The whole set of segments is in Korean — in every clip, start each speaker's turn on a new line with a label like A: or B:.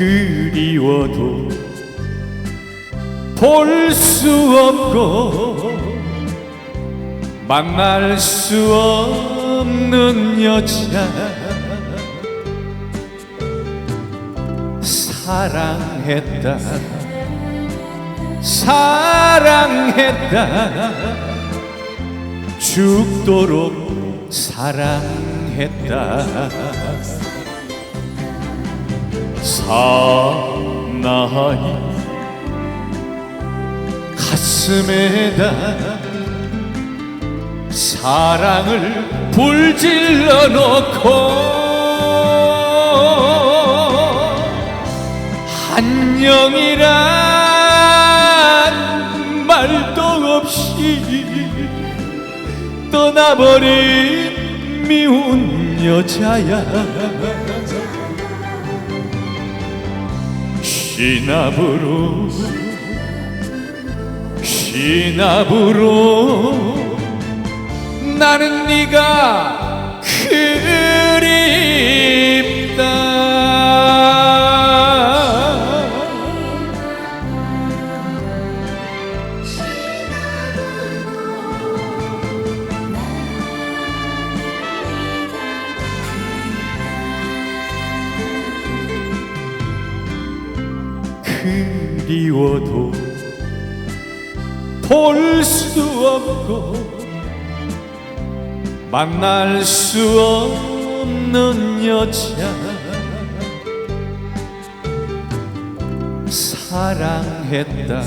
A: 그리워도 볼 수 없고 만날 수 없는 여자. 사랑했다. 사랑했다. 죽도록 사랑했다 사나이. 가슴에다 사랑을 불질러 놓고 안녕이란 말도 없이 떠나버린 미운 여자야 시나브로 시나브로. 나는 네가 그립 그리워도 볼 수 없고 만날 수 없는 여자. 사랑했다.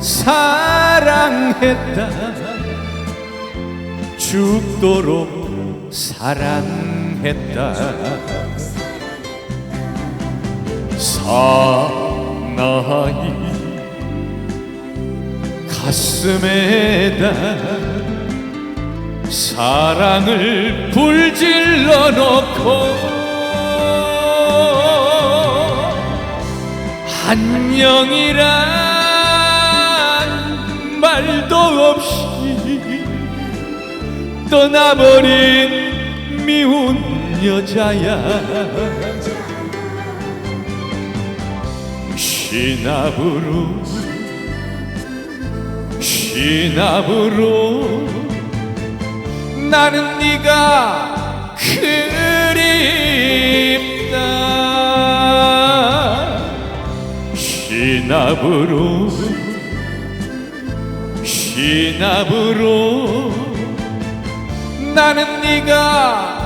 A: 사랑했다. 죽도록 사랑했다 사나이 가슴에다 사랑을 불질러 놓고 안녕이란 말도 없이 떠나버린 미운 여자야 시나브로 시나브로 나는 네가 그립다. 시나브로 시나브로 나는 네가